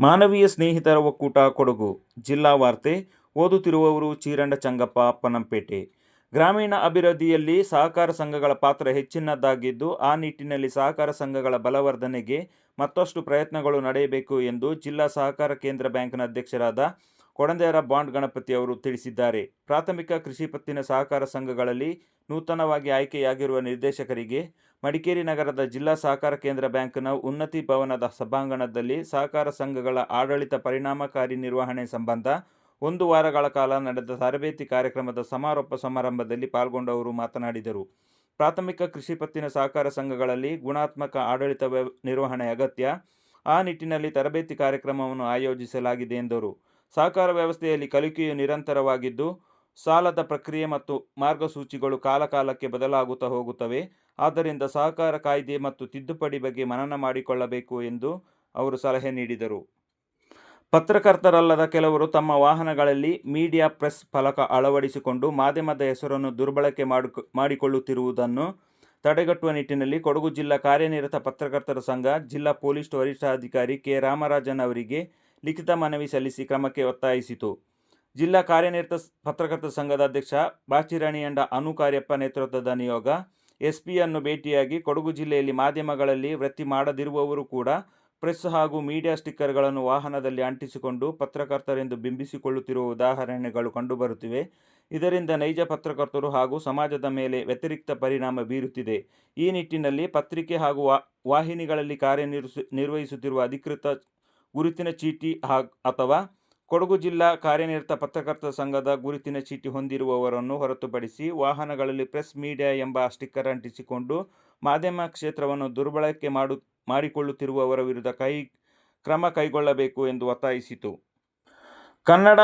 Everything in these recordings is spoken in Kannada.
ಮಾನವೀಯ ಸ್ನೇಹಿತರ ಒಕ್ಕೂಟ ಕೊಡಗು. ಜಿಲ್ಲಾ ವಾರ್ತೆ, ಓದುತ್ತಿರುವವರು ಚೀರಂಡ ಚಂಗಪ್ಪ, ಪನಂಪೇಟೆ. ಗ್ರಾಮೀಣ ಅಭಿವೃದ್ಧಿಯಲ್ಲಿ ಸಹಕಾರ ಸಂಘಗಳ ಪಾತ್ರ ಹೆಚ್ಚಿನದ್ದಾಗಿದ್ದು, ಆ ನಿಟ್ಟಿನಲ್ಲಿ ಸಹಕಾರ ಸಂಘಗಳ ಬಲವರ್ಧನೆಗೆ ಮತ್ತಷ್ಟು ಪ್ರಯತ್ನಗಳು ನಡೆಯಬೇಕು ಎಂದು ಜಿಲ್ಲಾ ಸಹಕಾರ ಕೇಂದ್ರ ಬ್ಯಾಂಕ್ನ ಅಧ್ಯಕ್ಷರಾದ ಕೊಡಂದೇರ ಬಾಂಡ್ ಗಣಪತಿ ಅವರು ತಿಳಿಸಿದ್ದಾರೆ. ಪ್ರಾಥಮಿಕ ಕೃಷಿ ಪತ್ತಿನ ಸಹಕಾರ ಸಂಘಗಳಲ್ಲಿ ನೂತನವಾಗಿ ಆಯ್ಕೆಯಾಗಿರುವ ನಿರ್ದೇಶಕರಿಗೆ ಮಡಿಕೇರಿ ನಗರದ ಜಿಲ್ಲಾ ಸಹಕಾರ ಕೇಂದ್ರ ಬ್ಯಾಂಕ್ನ ಉನ್ನತಿ ಭವನದ ಸಭಾಂಗಣದಲ್ಲಿ ಸಹಕಾರ ಸಂಘಗಳ ಆಡಳಿತ ಪರಿಣಾಮಕಾರಿ ನಿರ್ವಹಣೆ ಸಂಬಂಧ ಒಂದು ವಾರಗಳ ಕಾಲ ನಡೆದ ತರಬೇತಿ ಕಾರ್ಯಕ್ರಮದ ಸಮಾರೋಪ ಸಮಾರಂಭದಲ್ಲಿ ಪಾಲ್ಗೊಂಡವರು ಮಾತನಾಡಿದರು. ಪ್ರಾಥಮಿಕ ಕೃಷಿ ಪತ್ತಿನ ಸಹಕಾರ ಸಂಘಗಳಲ್ಲಿ ಗುಣಾತ್ಮಕ ಆಡಳಿತ ನಿರ್ವಹಣೆ ಅಗತ್ಯ. ಆ ನಿಟ್ಟಿನಲ್ಲಿ ತರಬೇತಿ ಕಾರ್ಯಕ್ರಮವನ್ನು ಆಯೋಜಿಸಲಾಗಿದೆ ಎಂದರು. ಸಹಕಾರ ವ್ಯವಸ್ಥೆಯಲ್ಲಿ ಕಲಿಕೆಯು ನಿರಂತರವಾಗಿದ್ದು ಸಾಲದ ಪ್ರಕ್ರಿಯೆ ಮತ್ತು ಮಾರ್ಗಸೂಚಿಗಳು ಕಾಲಕಾಲಕ್ಕೆ ಬದಲಾಗುತ್ತಾ ಹೋಗುತ್ತವೆ. ಆದ್ದರಿಂದ ಸಹಕಾರ ಕಾಯ್ದೆ ಮತ್ತು ತಿದ್ದುಪಡಿ ಬಗ್ಗೆ ಮನನ ಮಾಡಿಕೊಳ್ಳಬೇಕು ಎಂದು ಅವರು ಸಲಹೆ ನೀಡಿದರು. ಪತ್ರಕರ್ತರಲ್ಲದ ಕೆಲವರು ತಮ್ಮ ವಾಹನಗಳಲ್ಲಿ ಮೀಡಿಯಾ ಪ್ರೆಸ್ ಫಲಕ ಅಳವಡಿಸಿಕೊಂಡು ಮಾಧ್ಯಮದ ಹೆಸರನ್ನು ದುರ್ಬಳಕೆ ಮಾಡಿಕ, ಮಾಡಿಕೊಳ್ಳುತ್ತಿರುವುದನ್ನು ತಡೆಗಟ್ಟುವ ನಿಟ್ಟಿನಲ್ಲಿ ಕೊಡಗು ಜಿಲ್ಲಾ ಕಾರ್ಯನಿರತ ಪತ್ರಕರ್ತರ ಸಂಘ, ಜಿಲ್ಲಾ ಪೊಲೀಸ್ ವರಿಷ್ಠಾಧಿಕಾರಿ ಕೆ. ರಾಮರಾಜನ್ ಅವರಿಗೆ ಲಿಖಿತ ಮನವಿ ಸಲ್ಲಿಸಿ ಕ್ರಮಕ್ಕೆ ಒತ್ತಾಯಿಸಿತು. ಜಿಲ್ಲಾ ಕಾರ್ಯನಿರತ ಪತ್ರಕರ್ತರ ಸಂಘದ ಅಧ್ಯಕ್ಷ ಬಾಚಿರಾಣಿಯಂಡ ಅನು ಕಾರ್ಯಪ್ಪ ನೇತೃತ್ವದ ನಿಯೋಗ ಎಸ್ಪಿಯನ್ನು ಭೇಟಿಯಾಗಿ ಕೊಡಗು ಜಿಲ್ಲೆಯಲ್ಲಿ ಮಾಧ್ಯಮಗಳಲ್ಲಿ ವೃತ್ತಿ ಮಾಡದಿರುವವರು ಕೂಡ ಪ್ರೆಸ್ ಹಾಗೂ ಮೀಡಿಯಾ ಸ್ಟಿಕ್ಕರ್ಗಳನ್ನು ವಾಹನದಲ್ಲಿ ಅಂಟಿಸಿಕೊಂಡು ಪತ್ರಕರ್ತರೆಂದು ಬಿಂಬಿಸಿಕೊಳ್ಳುತ್ತಿರುವ ಉದಾಹರಣೆಗಳು ಕಂಡುಬರುತ್ತಿವೆ. ಇದರಿಂದ ನೈಜ ಪತ್ರಕರ್ತರು ಹಾಗೂ ಸಮಾಜದ ಮೇಲೆ ವ್ಯತಿರಿಕ್ತ ಪರಿಣಾಮ ಬೀರುತ್ತಿದೆ. ಈ ನಿಟ್ಟಿನಲ್ಲಿ ಪತ್ರಿಕೆ ಹಾಗೂ ವಾಹಿನಿಗಳಲ್ಲಿ ಕಾರ್ಯನಿರ್ವಹಿಸುತ್ತಿರುವ ನಿರ್ವಹಿಸುತ್ತಿರುವ ಅಧಿಕೃತ ಗುರುತಿನ ಚೀಟಿ ಅಥವಾ ಕೊಡಗು ಜಿಲ್ಲಾ ಕಾರ್ಯನಿರತ ಪತ್ರಕರ್ತರ ಸಂಘದ ಗುರುತಿನ ಚೀಟಿ ಹೊಂದಿರುವವರನ್ನು ಹೊರತುಪಡಿಸಿ ವಾಹನಗಳಲ್ಲಿ ಪ್ರೆಸ್ ಮೀಡಿಯಾ ಎಂಬ ಸ್ಟಿಕ್ಕರ್ ಅಂಟಿಸಿಕೊಂಡು ಮಾಧ್ಯಮ ಕ್ಷೇತ್ರವನ್ನು ದುರ್ಬಳಕೆ ಮಾಡು, ಮಾಡಿಕೊಳ್ಳುತ್ತಿರುವವರ ವಿರುದ್ಧ ಕೈ, ಕ್ರಮ ಕೈಗೊಳ್ಳಬೇಕು ಎಂದು ಒತ್ತಾಯಿಸಿತು. ಕನ್ನಡ,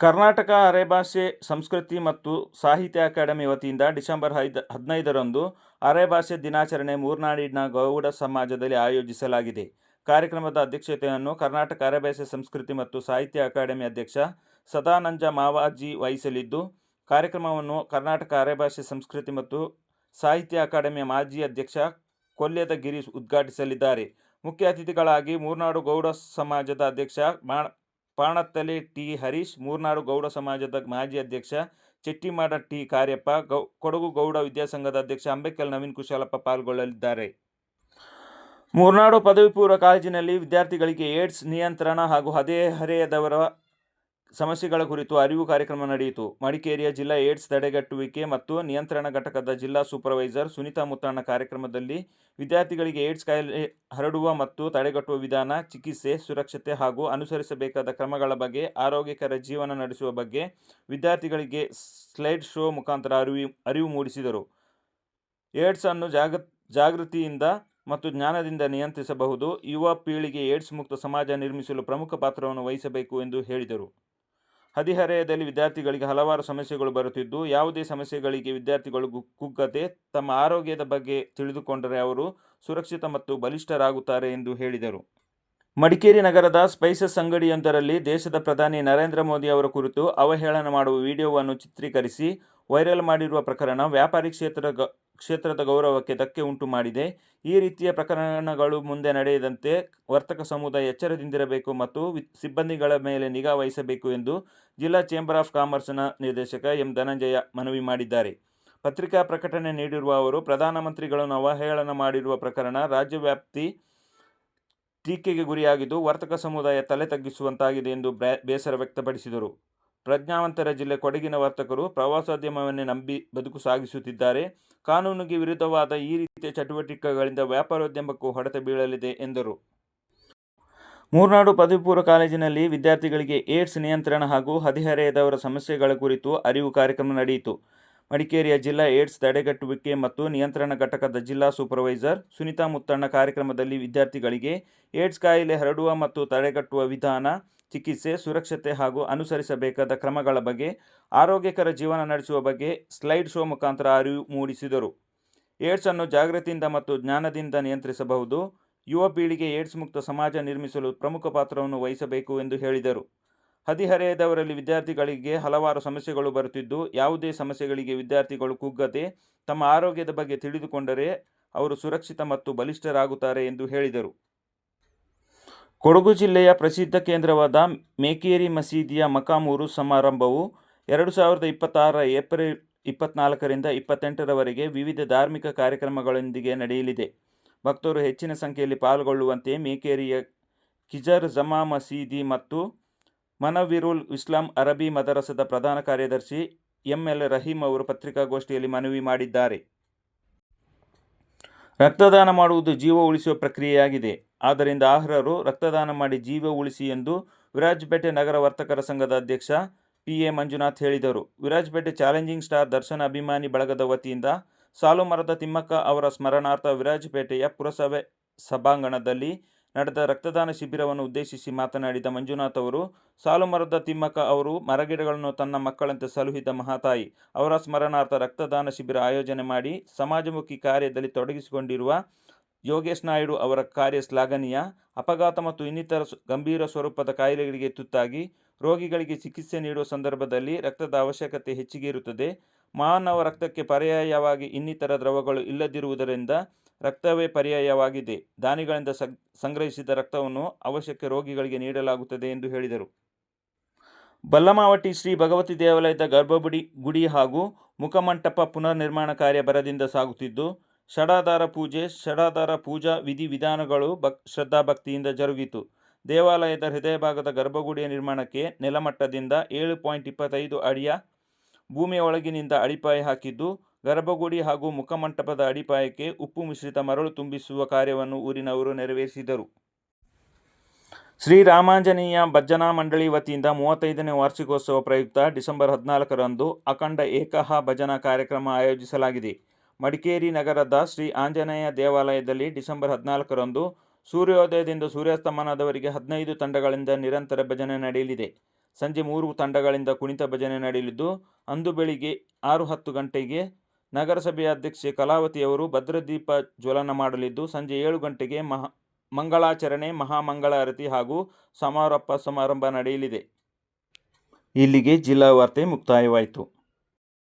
ಕರ್ನಾಟಕ ಅರೆಭಾಷೆ ಸಂಸ್ಕೃತಿ ಮತ್ತು ಸಾಹಿತ್ಯ ಅಕಾಡೆಮಿ ವತಿಯಿಂದ ಡಿಸೆಂಬರ್ ಐದು, ಹದಿನೈದರಂದು ಅರೆಭಾಷೆ ದಿನಾಚರಣೆ ಮೂರ್ನಾಡಿನ ಗೌಡ ಸಮಾಜದಲ್ಲಿ ಆಯೋಜಿಸಲಾಗಿದೆ. ಕಾರ್ಯಕ್ರಮದ ಅಧ್ಯಕ್ಷತೆಯನ್ನು ಕರ್ನಾಟಕ ಅರೆಭಾಷೆ ಸಂಸ್ಕೃತಿ ಮತ್ತು ಸಾಹಿತ್ಯ ಅಕಾಡೆಮಿ ಅಧ್ಯಕ್ಷ ಸದಾನಂಜ ಮಾವಾಜಿ ವಹಿಸಲಿದ್ದು, ಕಾರ್ಯಕ್ರಮವನ್ನು ಕರ್ನಾಟಕ ಅರೆಭಾಷೆ ಸಂಸ್ಕೃತಿ ಮತ್ತು ಸಾಹಿತ್ಯ ಅಕಾಡೆಮಿಯ ಮಾಜಿ ಅಧ್ಯಕ್ಷ ಕೊಲ್ಯದ ಗಿರೀಶ್ ಉದ್ಘಾಟಿಸಲಿದ್ದಾರೆ. ಮುಖ್ಯ ಅತಿಥಿಗಳಾಗಿ ಮೂರ್ನಾಡು ಗೌಡ ಸಮಾಜದ ಅಧ್ಯಕ್ಷ ಪಾಣತ್ತಲೆ ಟಿ ಹರೀಶ್, ಮೂರ್ನಾಡು ಗೌಡ ಸಮಾಜದ ಮಾಜಿ ಅಧ್ಯಕ್ಷ ಚೆಟ್ಟಿಮಾಡ ಟಿ ಕಾರ್ಯಪ್ಪ, ಗೌ, ಕೊಡಗು ಗೌಡ ವಿದ್ಯಾಸಂಘದ ಅಧ್ಯಕ್ಷ ಅಂಬೇಕಲ್ ನವೀನ್ ಕುಶಾಲಪ್ಪ ಪಾಲ್ಗೊಳ್ಳಲಿದ್ದಾರೆ. ಮೂರ್ನಾಡು ಪದವಿ ಪೂರ್ವ ಕಾಲೇಜಿನಲ್ಲಿ ವಿದ್ಯಾರ್ಥಿಗಳಿಗೆ ಏಡ್ಸ್ ನಿಯಂತ್ರಣ ಹಾಗೂ ಹದಿಹರೆಯದವರ ಸಮಸ್ಯೆಗಳ ಕುರಿತು ಅರಿವು ಕಾರ್ಯಕ್ರಮ ನಡೆಯಿತು. ಮಡಿಕೇರಿಯ ಜಿಲ್ಲಾ ಏಡ್ಸ್ ತಡೆಗಟ್ಟುವಿಕೆ ಮತ್ತು ನಿಯಂತ್ರಣ ಘಟಕದ ಜಿಲ್ಲಾ ಸೂಪರ್ವೈಸರ್ ಸುನಿತಾ ಮುತ್ತಣ್ಣ ಕಾರ್ಯಕ್ರಮದಲ್ಲಿ ವಿದ್ಯಾರ್ಥಿಗಳಿಗೆ ಏಡ್ಸ್ ಕಾಯಿಲೆ ಹರಡುವ ಮತ್ತು ತಡೆಗಟ್ಟುವ ವಿಧಾನ, ಚಿಕಿತ್ಸೆ, ಸುರಕ್ಷತೆ ಹಾಗೂ ಅನುಸರಿಸಬೇಕಾದ ಕ್ರಮಗಳ ಬಗ್ಗೆ, ಆರೋಗ್ಯಕರ ಜೀವನ ನಡೆಸುವ ಬಗ್ಗೆ ವಿದ್ಯಾರ್ಥಿಗಳಿಗೆ ಸ್ಲೈಡ್ ಶೋ ಮುಖಾಂತರ ಅರಿವು ಅರಿವು ಮೂಡಿಸಿದರು. ಏಡ್ಸ್ ಅನ್ನು ಜಾಗ, ಜಾಗೃತಿಯಿಂದ ಮತ್ತು ಜ್ಞಾನದಿಂದ ನಿಯಂತ್ರಿಸಬಹುದು, ಯುವ ಪೀಳಿಗೆ ಏಡ್ಸ್ ಮುಕ್ತ ಸಮಾಜ ನಿರ್ಮಿಸಲು ಪ್ರಮುಖ ಪಾತ್ರವನ್ನು ವಹಿಸಬೇಕು ಎಂದು ಹೇಳಿದರು. ಹದಿಹರೆಯದಲ್ಲಿ ವಿದ್ಯಾರ್ಥಿಗಳಿಗೆ ಹಲವಾರು ಸಮಸ್ಯೆಗಳು ಬರುತ್ತಿದ್ದು, ಯಾವುದೇ ಸಮಸ್ಯೆಗಳಿಗೆ ವಿದ್ಯಾರ್ಥಿಗಳು ಕುಗ್ಗದೆ ತಮ್ಮ ಆರೋಗ್ಯದ ಬಗ್ಗೆ ತಿಳಿದುಕೊಂಡರೆ ಅವರು ಸುರಕ್ಷಿತ ಮತ್ತು ಬಲಿಷ್ಠರಾಗುತ್ತಾರೆ ಎಂದು ಹೇಳಿದರು. ಮಡಿಕೇರಿ ನಗರದ ಸ್ಪೈಸಸ್ ಅಂಗಡಿಯೊಂದರಲ್ಲಿ ದೇಶದ ಪ್ರಧಾನಿ ನರೇಂದ್ರ ಮೋದಿ ಅವರ ಕುರಿತು ಅವಹೇಳನ ಮಾಡುವ ವಿಡಿಯೋವನ್ನು ಚಿತ್ರೀಕರಿಸಿ, ವೈರಲ್ ಮಾಡಿರುವ ಪ್ರಕರಣ ವ್ಯಾಪಾರಿ ಕ್ಷೇತ್ರ ಕ್ಷೇತ್ರದ ಗೌರವಕ್ಕೆ ಧಕ್ಕೆ ಉಂಟು ಮಾಡಿದೆ. ಈ ರೀತಿಯ ಪ್ರಕರಣಗಳು ಮುಂದೆ ನಡೆಯದಂತೆ ವರ್ತಕ ಸಮುದಾಯ ಎಚ್ಚರದಿಂದಿರಬೇಕು ಮತ್ತು ಸಿಬ್ಬಂದಿಗಳ ಮೇಲೆ ನಿಗಾ ವಹಿಸಬೇಕು ಎಂದು ಜಿಲ್ಲಾ ಚೇಂಬರ್ ಆಫ್ ಕಾಮರ್ಸ್ನ ನಿರ್ದೇಶಕ ಎಂ ಧನಂಜಯ ಮನವಿ ಮಾಡಿದ್ದಾರೆ. ಪತ್ರಿಕಾ ಪ್ರಕಟಣೆ ನೀಡಿರುವ ಅವರು ಪ್ರಧಾನಮಂತ್ರಿಗಳನ್ನು ಅವಹೇಳನ ಮಾಡಿರುವ ಪ್ರಕರಣ ರಾಜ್ಯವ್ಯಾಪ್ತಿ ಟೀಕೆಗೆ ಗುರಿಯಾಗಿದ್ದು, ವರ್ತಕ ಸಮುದಾಯ ತಲೆ ತಗ್ಗಿಸುವಂತಾಗಿದೆ ಎಂದು ಬೇಸರ ವ್ಯಕ್ತಪಡಿಸಿದರು. ಪ್ರಜ್ಞಾವಂತರ ಜಿಲ್ಲೆ ಕೊಡಗಿನ ವರ್ತಕರು ಪ್ರವಾಸೋದ್ಯಮವನ್ನೇ ನಂಬಿ ಬದುಕು ಸಾಗಿಸುತ್ತಿದ್ದಾರೆ. ಕಾನೂನಿಗೆ ವಿರುದ್ಧವಾದ ಈ ರೀತಿಯ ಚಟುವಟಿಕೆಗಳಿಂದ ವ್ಯಾಪಾರೋದ್ಯಮಕ್ಕೂ ಹೊಡೆತ ಬೀಳಲಿದೆ ಎಂದರು. ಮೂರ್ನಾಡು ಪದವಿ ಪೂರ್ವ ಕಾಲೇಜಿನಲ್ಲಿ ವಿದ್ಯಾರ್ಥಿಗಳಿಗೆ ಏಡ್ಸ್ ನಿಯಂತ್ರಣ ಹಾಗೂ ಹದಿಹರೆಯದವರ ಸಮಸ್ಯೆಗಳ ಕುರಿತು ಅರಿವು ಕಾರ್ಯಕ್ರಮ ನಡೆಯಿತು. ಮಡಿಕೇರಿಯ ಜಿಲ್ಲಾ ಏಡ್ಸ್ ತಡೆಗಟ್ಟುವಿಕೆ ಮತ್ತು ನಿಯಂತ್ರಣ ಘಟಕದ ಜಿಲ್ಲಾ ಸೂಪರ್ವೈಸರ್ ಸುನಿತಾ ಮುತ್ತಣ್ಣ ಕಾರ್ಯಕ್ರಮದಲ್ಲಿ ವಿದ್ಯಾರ್ಥಿಗಳಿಗೆ ಏಡ್ಸ್ ಕಾಯಿಲೆ ಹರಡುವ ಮತ್ತು ತಡೆಗಟ್ಟುವ ವಿಧಾನ ಚಿಕಿತ್ಸೆ, ಸುರಕ್ಷತೆ ಹಾಗೂ ಅನುಸರಿಸಬೇಕಾದ ಕ್ರಮಗಳ ಬಗ್ಗೆ, ಆರೋಗ್ಯಕರ ಜೀವನ ನಡೆಸುವ ಬಗ್ಗೆ ಸ್ಲೈಡ್ ಶೋ ಮುಖಾಂತರ ಅರಿವು ಮೂಡಿಸಿದರು. ಏಡ್ಸ್ ಅನ್ನು ಜಾಗೃತಿಯಿಂದ ಮತ್ತು ಜ್ಞಾನದಿಂದ ನಿಯಂತ್ರಿಸಬಹುದು. ಯುವ ಪೀಳಿಗೆ ಏಡ್ಸ್ ಮುಕ್ತ ಸಮಾಜ ನಿರ್ಮಿಸಲು ಪ್ರಮುಖ ಪಾತ್ರವನ್ನು ವಹಿಸಬೇಕು ಎಂದು ಹೇಳಿದರು. ಹದಿಹರೆಯದವರಲ್ಲಿ ವಿದ್ಯಾರ್ಥಿಗಳಿಗೆ ಹಲವಾರು ಸಮಸ್ಯೆಗಳು ಬರುತ್ತಿದ್ದು, ಯಾವುದೇ ಸಮಸ್ಯೆಗಳಿಗೆ ವಿದ್ಯಾರ್ಥಿಗಳು ಕುಗ್ಗದೆ, ತಮ್ಮ ಆರೋಗ್ಯದ ಬಗ್ಗೆ ತಿಳಿದುಕೊಂಡರೆ ಅವರು ಸುರಕ್ಷಿತ ಮತ್ತು ಬಲಿಷ್ಠರಾಗುತ್ತಾರೆ ಎಂದು ಹೇಳಿದರು. ಕೊಡಗು ಜಿಲ್ಲೆಯ ಪ್ರಸಿದ್ಧ ಕೇಂದ್ರವಾದ ಮೇಕೇರಿ ಮಸೀದಿಯ ಮಕಾಮೂರು ಸಮಾರಂಭವು ಎರಡು ಸಾವಿರದ ಇಪ್ಪತ್ತಾರ ಏಪ್ರಿಲ್ ಇಪ್ಪತ್ನಾಲ್ಕರಿಂದ ಇಪ್ಪತ್ತೆಂಟರವರೆಗೆ ವಿವಿಧ ಧಾರ್ಮಿಕ ಕಾರ್ಯಕ್ರಮಗಳೊಂದಿಗೆ ನಡೆಯಲಿದೆ. ಭಕ್ತರು ಹೆಚ್ಚಿನ ಸಂಖ್ಯೆಯಲ್ಲಿ ಪಾಲ್ಗೊಳ್ಳುವಂತೆ ಮೇಕೇರಿಯ ಕಿಜರ್ ಜಮಾ ಮಸೀದಿ ಮತ್ತು ಮನವಿರುಲ್ ಇಸ್ಲಾಂ ಅರಬಿ ಮದರಸದ ಪ್ರಧಾನ ಕಾರ್ಯದರ್ಶಿ ಎಂಎಲ್ ರಹೀಂ ಅವರು ಪತ್ರಿಕಾಗೋಷ್ಠಿಯಲ್ಲಿ ಮನವಿ ಮಾಡಿದ್ದಾರೆ. ರಕ್ತದಾನ ಮಾಡುವುದು ಜೀವ ಉಳಿಸುವ ಪ್ರಕ್ರಿಯೆಯಾಗಿದೆ. ಆದ್ದರಿಂದ ಆಹ್ರರು ರಕ್ತದಾನ ಮಾಡಿ ಜೀವ ಉಳಿಸಿ ಎಂದು ವಿರಾಜಪೇಟೆ ನಗರ ವರ್ತಕರ ಸಂಘದ ಅಧ್ಯಕ್ಷ ಪಿ ಎ ಮಂಜುನಾಥ್ ಹೇಳಿದರು. ವಿರಾಜಪೇಟೆ ಚಾಲೆಂಜಿಂಗ್ ಸ್ಟಾರ್ ದರ್ಶನ ಅಭಿಮಾನಿ ಬಳಗದ ವತಿಯಿಂದ ಸಾಲುಮರದ ತಿಮ್ಮಕ್ಕ ಅವರ ಸ್ಮರಣಾರ್ಥ ವಿರಾಜಪೇಟೆಯ ಪುರಸಭೆ ಸಭಾಂಗಣದಲ್ಲಿ ನಡೆದ ರಕ್ತದಾನ ಶಿಬಿರವನ್ನು ಉದ್ದೇಶಿಸಿ ಮಾತನಾಡಿದ ಮಂಜುನಾಥ್ ಅವರು, ಸಾಲುಮರದ ತಿಮ್ಮಕ್ಕ ಅವರು ಮರಗಿಡಗಳನ್ನು ತನ್ನ ಮಕ್ಕಳಂತೆ ಸಲುಹಿದ ಮಹಾತಾಯಿ, ಅವರ ಸ್ಮರಣಾರ್ಥ ರಕ್ತದಾನ ಶಿಬಿರ ಆಯೋಜನೆ ಮಾಡಿ ಸಮಾಜಮುಖಿ ಕಾರ್ಯದಲ್ಲಿ ತೊಡಗಿಸಿಕೊಂಡಿರುವ ಯೋಗೇಶ್ ನಾಯ್ಡು ಅವರ ಕಾರ್ಯ ಶ್ಲಾಘನೀಯ. ಅಪಘಾತ ಮತ್ತು ಇನ್ನಿತರ ಗಂಭೀರ ಸ್ವರೂಪದ ಕಾಯಿಲೆಗಳಿಗೆ ತುತ್ತಾಗಿ ರೋಗಿಗಳಿಗೆ ಚಿಕಿತ್ಸೆ ನೀಡುವ ಸಂದರ್ಭದಲ್ಲಿ ರಕ್ತದ ಅವಶ್ಯಕತೆ ಹೆಚ್ಚಿಗೆ ಇರುತ್ತದೆ ಮಾನವ ರಕ್ತಕ್ಕೆ ಪರ್ಯಾಯವಾಗಿ ಇನ್ನಿತರ ದ್ರವಗಳು ಇಲ್ಲದಿರುವುದರಿಂದ ರಕ್ತವೇ ಪರ್ಯಾಯವಾಗಿದೆ. ದಾನಿಗಳಿಂದ ಸಗ್- ಸಂಗ್ರಹಿಸಿದ ರಕ್ತವನ್ನು ಅವಶ್ಯಕ್ಕೆ ರೋಗಿಗಳಿಗೆ ನೀಡಲಾಗುತ್ತದೆ ಎಂದು ಹೇಳಿದರು. ಬಲ್ಲಮಾವಟಿ ಶ್ರೀ ಭಗವತಿ ದೇವಾಲಯದ ಗರ್ಭಗುಡಿ, ಗುಡಿ ಹಾಗೂ ಮುಖಮಂಟಪ ಪುನರ್ ನಿರ್ಮಾಣ ಕಾರ್ಯ ಭರದಿಂದ ಸಾಗುತ್ತಿದ್ದು ಷಡಾಧಾರ ಪೂಜೆ, ಷಡಾಧಾರ ಪೂಜಾ ವಿಧಿವಿಧಾನಗಳು ಭಕ್, ಶ್ರದ್ಧಾಭಕ್ತಿಯಿಂದ ಜರುಗಿತು. ದೇವಾಲಯದ ಹೃದಯ ಭಾಗದ ಗರ್ಭಗುಡಿಯ ನಿರ್ಮಾಣಕ್ಕೆ ನೆಲಮಟ್ಟದಿಂದ ಏಳು ಪಾಯಿಂಟ್ ಇಪ್ಪತ್ತೈದು ಅಡಿಯ ಭೂಮಿಯ ಒಳಗಿನಿಂದ ಅಡಿಪಾಯ ಹಾಕಿದ್ದು, ಗರ್ಭಗುಡಿ ಹಾಗೂ ಮುಖಮಂಟಪದ ಅಡಿಪಾಯಕ್ಕೆ ಉಪ್ಪು ಮಿಶ್ರಿತ ಮರಳು ತುಂಬಿಸುವ ಕಾರ್ಯವನ್ನು ಊರಿನವರು ನೆರವೇರಿಸಿದರು. ಶ್ರೀರಾಮಾಂಜನೇಯ ಭಜನಾ ಮಂಡಳಿ ವತಿಯಿಂದ ಮೂವತ್ತೈದನೇ ವಾರ್ಷಿಕೋತ್ಸವ ಪ್ರಯುಕ್ತ ಡಿಸೆಂಬರ್ ಹದಿನಾಲ್ಕರಂದು ಅಖಂಡ ಏಕಹ ಭಜನಾ ಕಾರ್ಯಕ್ರಮ ಆಯೋಜಿಸಲಾಗಿದೆ. ಮಡಿಕೇರಿ ನಗರದ ಶ್ರೀ ಆಂಜನೇಯ ದೇವಾಲಯದಲ್ಲಿ ಡಿಸೆಂಬರ್ ಹದಿನಾಲ್ಕರಂದು ಸೂರ್ಯೋದಯದಿಂದ ಸೂರ್ಯಾಸ್ತಮಾನದವರೆಗೆ ಹದಿನೈದು ತಂಡಗಳಿಂದ ನಿರಂತರ ಭಜನೆ ನಡೆಯಲಿದೆ. ಸಂಜೆ ಮೂರು ತಂಡಗಳಿಂದ ಕುಣಿತ ಭಜನೆ ನಡೆಯಲಿದ್ದು, ಅಂದು ಬೆಳಿಗ್ಗೆ ಆರು ಹತ್ತು ಗಂಟೆಗೆ ನಗರಸಭೆಯ ಅಧ್ಯಕ್ಷೆ ಕಲಾವತಿಯವರು ಭದ್ರದೀಪ ಜ್ವಲನ ಮಾಡಲಿದ್ದು, ಸಂಜೆ ಏಳು ಗಂಟೆಗೆ ಮಹಾ ಮಂಗಳಾಚರಣೆ ಮಹಾಮಂಗಳಾರತಿ ಹಾಗೂ ಸಮಾರೋಪ ಸಮಾರಂಭ ನಡೆಯಲಿದೆ. ಇಲ್ಲಿಗೆ ಜಿಲ್ಲಾ ವಾರ್ತೆ ಮುಕ್ತಾಯವಾಯಿತು.